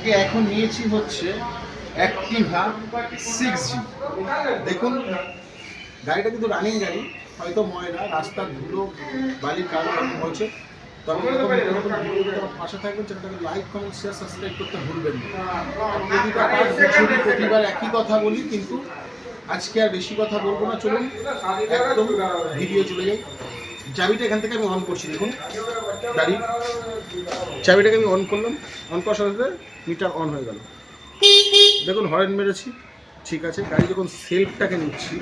আজকে এখন নিয়েছি হচ্ছে অ্যাক্টিভা সিক্স জি দেখুন, গাড়িটা কিন্তু রানিং গাড়ি, হয়তো ময়লা, রাস্তার ধুলো বালির এরকম হয়েছে। তবে পাশে থাকবেন চ্যানেলটাকে লাইক করতে ভুলবেন না। প্রতিবার একই কথা বলি, কিন্তু আজকে আর বেশি কথা বলব না, চলুন, একদম ভিডিও চলে যাই। চাবিটা এখান থেকে আমি অন করছি, দেখুন। গাড়ি চাবিটাকে আমি অন করলাম। অন করার সাথে মিটার অন হয়ে গেল। দেখুন হরেন মেরেছি। ঠিক আছে, গাড়ি যখন সেলফটাকে নিচ্ছি,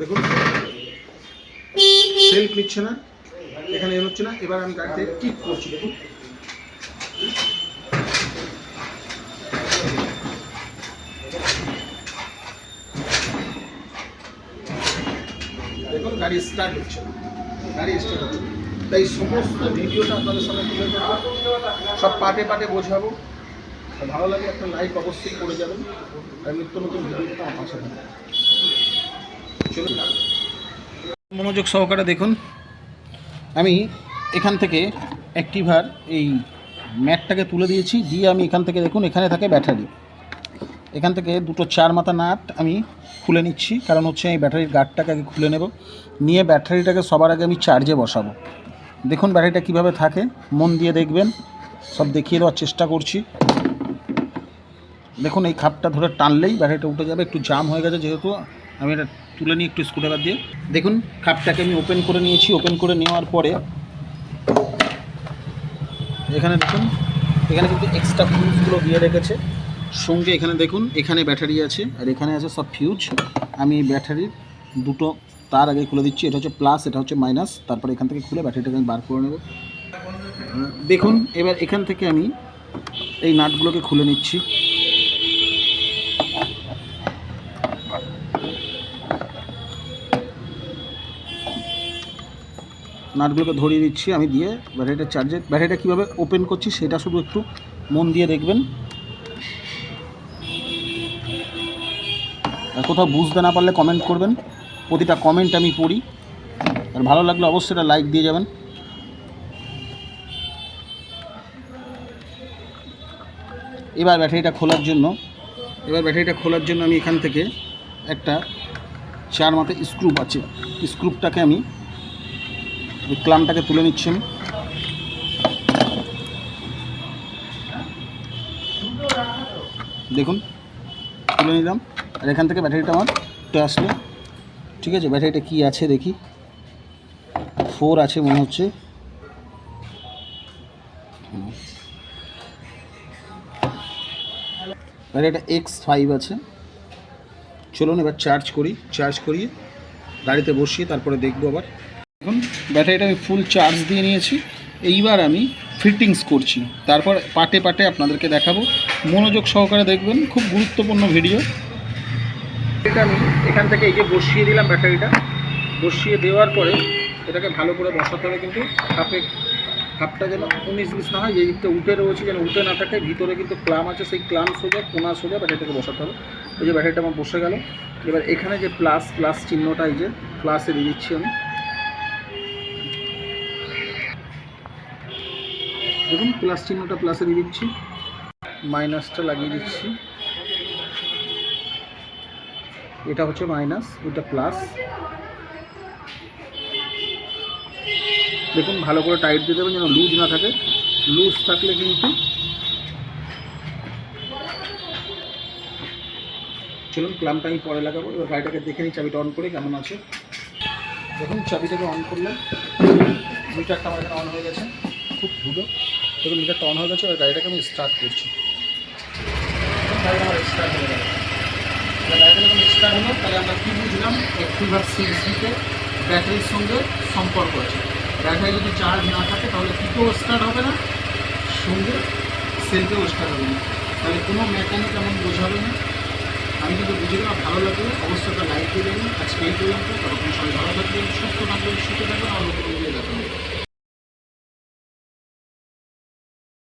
দেখুন সেলফ নিচ্ছে না, এখানে হচ্ছে না। এবার আমি গাড়িতে কিক করছি, দেখুন। দেখুন গাড়ি স্টার্ট হচ্ছে। গাড়ি স্টার্ট হচ্ছে। তাই সমস্ত ভিডিওটা আপনাদের সামনে তুলে ধরবো। সব পাটে পাটে বোঝাবো। ভালো লাগে একটা লাইক অবশ্যই করে যাবেন। আর নিত্য নতুন ভিডিওটা আমার পাশে চলুন। মনোযোগ সহকারে দেখুন। আমি এখান থেকে অ্যাক্টিভার এই ম্যাটটাকে তুলে দিয়েছি। দিয়ে আমি এখান থেকে দেখুন, এখানে থাকে ব্যাটারি। এখান থেকে দুটো চার মাথা নাট আমি খুলে নিচ্ছি। কারণ হচ্ছে এই ব্যাটারির গার্ডটাকে আগে খুলে নেব। নিয়ে ব্যাটারিটাকে সবার আগে আমি চার্জে বসাবো। দেখুন ব্যাটারিটা কীভাবে থাকে। মন দিয়ে দেখবেন। সব দেখিয়ে দেওয়ার চেষ্টা করছি। দেখুন এই খাপটা ধরে টানলেই ব্যাটারিটা উঠে যাবে। একটু জাম হয়ে গেছে যেহেতু। আমি এটা তুলে নিই একটু স্ক্রুড্রাইভার দিয়ে। দেখুন খাপটাকে আমি ওপেন করে নিয়েছি। ওপেন করে নেওয়ার পরে এখানে দেখুন। এখানে কিন্তু এক্সট্রা ফিউজগুলো দিয়ে রেখেছে। সঙ্গে এখানে দেখুন, এখানে ব্যাটারি আছে, আর এখানে আছে সব ফিউজ আমি ব্যাটারির দুটো তার আগে খুলে দিচ্ছি, এটা হচ্ছে প্লাস এটা হচ্ছে মাইনাস তারপরে এখান থেকে খুলে ব্যাটারিটাকে আমি বার করে নেব। দেখুন, এবার এখান থেকে আমি এই নাটগুলোকে খুলে নিচ্ছি। নাটগুলোকে ধরিয়ে দিচ্ছি, আমি দিয়ে ব্যাটারিটা চার্জে ব্যাটারিটা কীভাবে ওপেন করছি সেটা শুধু একটু মন দিয়ে দেখবেন। কোথাও বুঝতে না পারলে কমেন্ট করবেন। প্রতিটা কমেন্ট আমি পড়ি। আর ভালো লাগলে অবশ্যই এটা লাইক দিয়ে যাবেন। এবার ব্যাটারিটা খোলার জন্য, এবার ব্যাটারিটা খোলার জন্য আমি এখান থেকে একটা চার মাথায় স্ক্রুপ আছে। স্ক্রুপটাকে আমি ক্লামটাকে তুলে নিচ্ছি আমি। দেখুন, তুলে নিলাম। আর এখান থেকে ব্যাটারিটা আমার উঠে আসলো। ঠিক আছে, ব্যাটারিটা কি আছে দেখি। ফোর আছে মনে হচ্ছে। ব্যাটারিটা এক্স ফাইভ আছে। চলুন এবার চার্জ করি, চার্জ করিয়ে গাড়িতে বসিয়ে তারপরে দেখব আবার। এখন ব্যাটারিটা আমি ফুল চার্জ দিয়ে নিয়েছি। এইবার আমি ফিটিংস করছি। তারপর পাটে পাটে আপনাদেরকে দেখাবো। মনোযোগ সহকারে দেখবেন, খুব গুরুত্বপূর্ণ ভিডিও এটা আমি এখান থেকে এই যে বসিয়ে দিলাম ব্যাটারিটা। বসিয়ে দেওয়ার পরে এটাকে ভালো করে বসাতে হবে কিন্তু খাপে খাপটা যেন উনিশ বিশ না হয়, যে দিকটা উঠে রয়েছে যেন উঠে না থাকে, ভিতরে কিন্তু ক্লাম আছে, সেই ক্লাম সোজা, কোনা সোজা ব্যাটারিটাকে বসাতে হবে। ওই যে ব্যাটারিটা আমার বসে গেল। এবার এখানে যে প্লাস প্লাস চিহ্নটা, এই যে প্লাসে দিয়ে দিচ্ছি আমি। দেখুন, প্লাস চিহ্নটা প্লাসে দিয়ে দিচ্ছি। মাইনাসটা লাগিয়ে দিচ্ছি। এটা হচ্ছে মাইনাস এটা প্লাস দেখুন, ভালো করে টাইট দিয়ে দেবেন যেন লুজ না থাকে। লুজ থাকলে কিন্তু চলুন ক্লামটা আমি পরে লাগাবো। এবার গাড়িটাকে দেখে নিই, চাবিটা অন করে কেমন আছে। দেখুন, চাবিটাকে অন করলাম। মিটারটা আমার এখানে অন হয়ে গেছে। খুব দ্রুত দেখুন, মিটারটা অন হয়ে গেছে। এবার গাড়িটাকে আমি স্টার্ট করছি। গাড়িটা আমার স্টার্ট হয়ে গেল। গাড়িটা স্টার্ট হলো তাহলে আমরা কী বুঝলাম? অ্যাক্টিভার জিতে ব্যাটারির সঙ্গে সম্পর্ক আছে। ব্যাটারি যদি চার্জ না থাকে, তাহলে কিকেও স্টার্ট হবে না? সঙ্গে সেলফেও স্টার্ট হবে না। তাহলে কোনো মেকানিক এমন বোঝাবে না। আমি কিন্তু বুঝে গেলাম ভালো লাগলে অবশ্যই একটা লাইক দিয়ে দেবেন। আজকে এই পর্যন্ত। ততক্ষণ সবাই ভালো থাকবেন, সুস্থ থাকবেন, সুখে থাকবেন ভিডিও দেখা হবে।